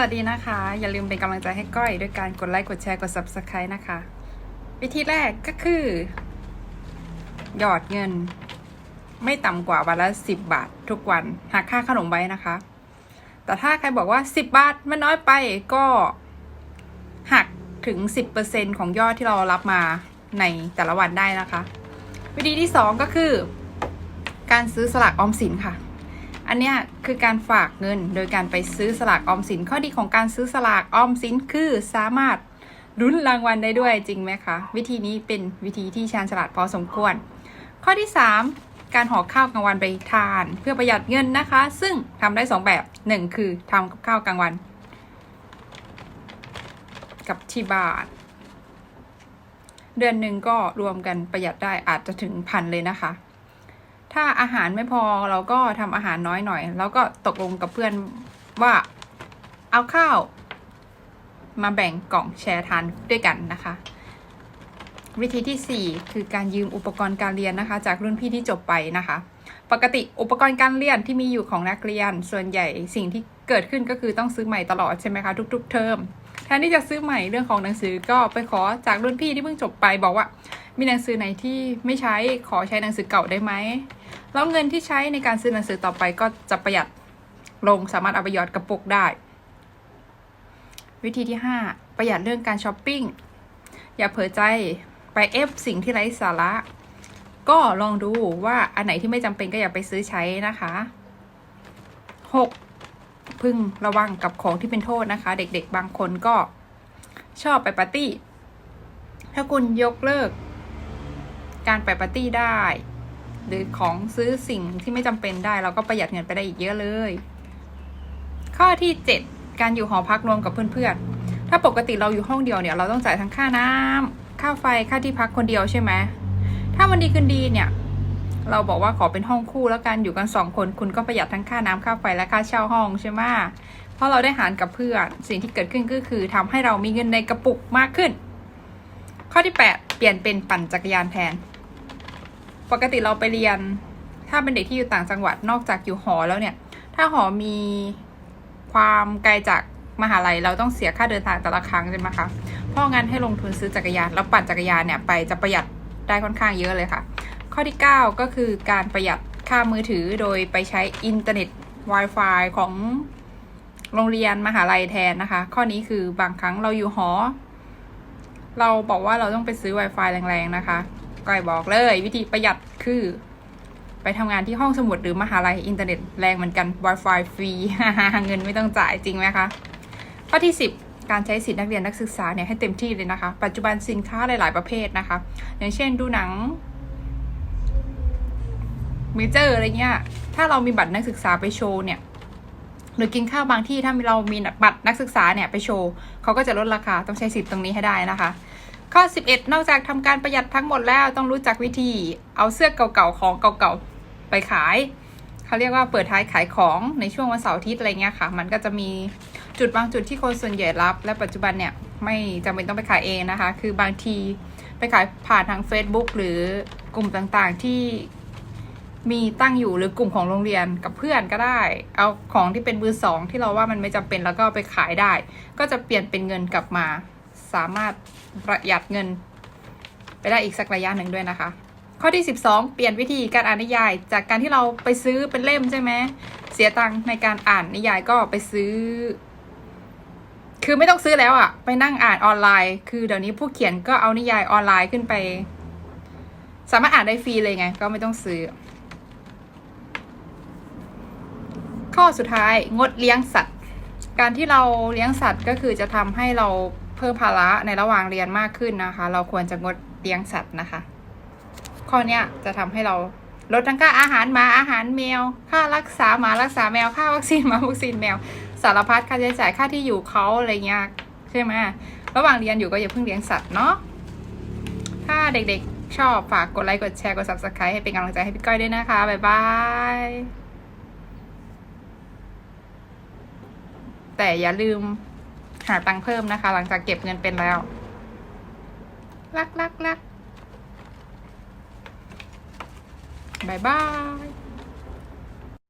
วัสดีนะคะ อย่าลืมเป็นกำลังใจให้ก้อยด้วยการกดไลค์กดแชร์กด Subscribe นะคะ วิธีแรกก็คือ หยอดเงิน ไม่ต่ำกว่าวันละ10บาท ทุกวันหักค่าขนมไว้นะคะ แต่ถ้าใครบอกว่า10บาทมันน้อยไปก็หักถึง 10%ของยอดที่เรารับมาในแต่ละวันได้นะคะ วิธีที่ 2 ก็คือ การซื้อสลากออมสินค่ะ อันเนี้ยคือการฝากเงินโดยการไปซื้อสลากออมสิน ข้อดีของการซื้อสลากออมสินคือสามารถลุ้นรางวัลได้ด้วยจริงไหมคะ วิธีนี้เป็นวิธีที่ชาญฉลาดพอสมควร ข้อที่ 3 การห่อข้าวกลางวันไปทาน เพื่อประหยัดเงินนะคะ ซึ่งทำได้ 2 แบบ 1 คือทำกับข้าวกลางวัน กับที่บ้านเดือนหนึ่งก็รวมกันประหยัดได้อาจจะถึงพันเลยนะคะ ถ้าอาหารไม่พอเราก็ทำอาหารน้อยหน่อย แล้วก็ตกลงกับเพื่อนว่าเอาข้าว มาแบ่งกล่องแชร์ทานด้วยกันนะคะ วิธีที่ 4 คือการยืมอุปกรณ์การเรียนนะคะ จากรุ่นพี่ที่จบไปนะคะ ปกติอุปกรณ์การเรียนที่มีอยู่ของนักเรียนส่วนใหญ่สิ่งที่เกิดขึ้นก็คือต้องซื้อใหม่ตลอดใช่ไหมคะทุก ๆ เทอมแทนที่จะซื้อใหม่เรื่องของหนังสือก็ไปขอจากรุ่นพี่ที่เพิ่งจบไปบอกว่า มีหนังสือไหนที่ไม่ใช้ขอใช้หนังสือเก่าได้ไหม แล้วเงินที่ใช้ในการซื้อหนังสือต่อไปก็จะประหยัดลงสามารถเอาไปหยอดกระปุกได้ วิธีที่ 5 ประหยัดเรื่องการช้อปปิ้ง อย่าเผลอใจไปเอฟสิ่งที่ไร้สาระ ก็ลองดูว่าอันไหนที่ไม่จำเป็นก็อย่าไปซื้อใช้นะคะ 6. พึงระวังกับของที่เป็นโทษนะคะ เด็กๆบางคนก็ชอบไปปาร์ตี้ ถ้าคุณยกเลิก การไปปาร์ตี้ได้ หรือของซื้อสิ่งที่ไม่จำเป็นได้ เราก็ประหยัดเงินไปได้อีกเยอะเลย ข้อที่ 7 การอยู่หอพักรวมกับเพื่อนๆ ถ้าปกติเราอยู่ห้องเดียวเนี่ย เราต้องจ่ายทั้งค่าน้ำค่าไฟค่าที่พักคนเดียวใช่ไหมถ้าวันดีคืนดีเนี่ยเราบอกว่าขอเป็นห้องคู่แล้วกันอยู่กันสองคนคุณก็ประหยัดทั้งค่าน้ำค่าไฟและค่าเช่าห้องใช่ไหมเพราะเราได้หารกับเพื่อนสิ่งที่เกิดขึ้นก็คือทำให้เรามีเงินในกระปุกมากขึ้น ข้อที่ 8 เปลี่ยนเป็นปั่นจักรยานแทน ปกติเราไปเรียน ถ้าเป็นเด็กที่อยู่ต่างจังหวัดนอกจากอยู่หอแล้วเนี่ย ถ้าหอมีความไกลจากมหาลัยเราต้องเสียค่าเดินทางแต่ละครั้งใช่ไหมคะเพราะงั้นให้ลงทุนซื้อจักรยานแล้วปั่นจักรยานเนี่ยไปจะประหยัดได้ค่อนข้างเยอะเลยค่ะ ข้อที่ 9 ก็คือการประหยัดค่ามือถือโดยไปใช้อินเทอร์เน็ต Wi-Fi ของโรงเรียนมหาลัยแทนนะคะ ข้อนี้คือบางครั้งเราอยู่หอ เราบอกว่าเราต้องไปซื้อ Wi-Fi แรงๆนะคะ ก้อยบอกเลย วิธีประหยัดคือ ไปทำงานที่ห้องสมุดหรือมหาลัยอินเทอร์เน็ตแรงเหมือนกัน Wi-Fi ฟรี เงินไม่ต้องจ่ายจริงไหมคะ ข้อที่ 10 การใช้สิทธินักเรียนนักศึกษาเนี่ยให้เต็มที่เลยนะคะ ปัจจุบันสินค้าหลาย ๆ ประเภทนะคะ อย่างเช่นดูหนังเมเจอร์อะไรเงี้ย ถ้าเรามีบัตรนักศึกษาไปโชว์เนี่ยหรือกินข้าวบางที่ถ้าเรามีบัตรนักศึกษาเนี่ยไปโชว์เขาก็จะลดราคาต้องใช้สิทธิ์ตรงนี้ให้ได้นะคะ ข้อ 11 นอกจากทำการประหยัดทั้งหมดแล้วต้องรู้จักวิธี เอาเสื้อเก่าๆของเก่าๆไปขาย เขาเรียกว่าเปิดท้ายขายของในช่วงวันเสาร์อาทิตย์อะไรเงี้ยค่ะ มันก็จะมีจุดบางจุดที่คนส่วนใหญ่รับ และปัจจุบันเนี่ยไม่จำเป็นต้องไปขายเองนะคะ คือบางทีไปขายผ่านทาง Facebook หรือกลุ่มต่างๆที่มีตั้งอยู่หรือกลุ่มของโรงเรียนกับเพื่อนก็ได้ เอาของที่เป็นมือสองที่เราว่ามันไม่จำเป็นแล้วก็ไปขายได้ ก็จะเปลี่ยนเป็นเงินกลับมา สามารถประหยัดเงิน ไปได้อีกสักระยะหนึ่งด้วยนะคะ ข้อที่ 12 เปลี่ยนวิธีการอ่านนิยาย จากการที่เราไปซื้อเป็นเล่มใช่ไหมเสียตังค์ในการอ่านนิยายก็ไปซื้อ คือไม่ต้องซื้อแล้วอะไปนั่งอ่านออนไลน์ คือเดี๋ยวนี้ผู้เขียนก็เอานิยายออนไลน์ขึ้นไป สามารถอ่านได้ฟรีเลยไง ก็ไม่ต้องซื้อข้อสุดท้ายงดเลี้ยงสัตว์ การที่เราเลี้ยงสัตว์ก็คือจะทำให้เรา เพิ่มภาระในระหว่างเรียนมากขึ้นนะคะ เราควรจะงดเลี้ยงสัตว์นะคะ ข้อเนี้ยจะทำให้เราลดทั้งค่าอาหารหมาอาหารแมว ค่ารักษาหมารักษาแมวค่าวัคซีนหมาวัคซีนแมว สารพัดค่าใช้จ่ายค่าที่อยู่เขาอะไรเงี้ยใช่ไหมระหว่างเรียนอยู่ก็อย่าเพิ่งเลี้ยงสัตว์เนาะถ้าเด็กๆชอบฝากกดไลค์กดแชร์กด subscribe ให้เป็นกำลังใจให้พี่ก้อยด้วยนะคะบ๊ายบายแต่อย่าลืม หาตังค์เพิ่มนะคะ หลังจากเก็บเงินเป็นแล้ว รักรักรักบายบาย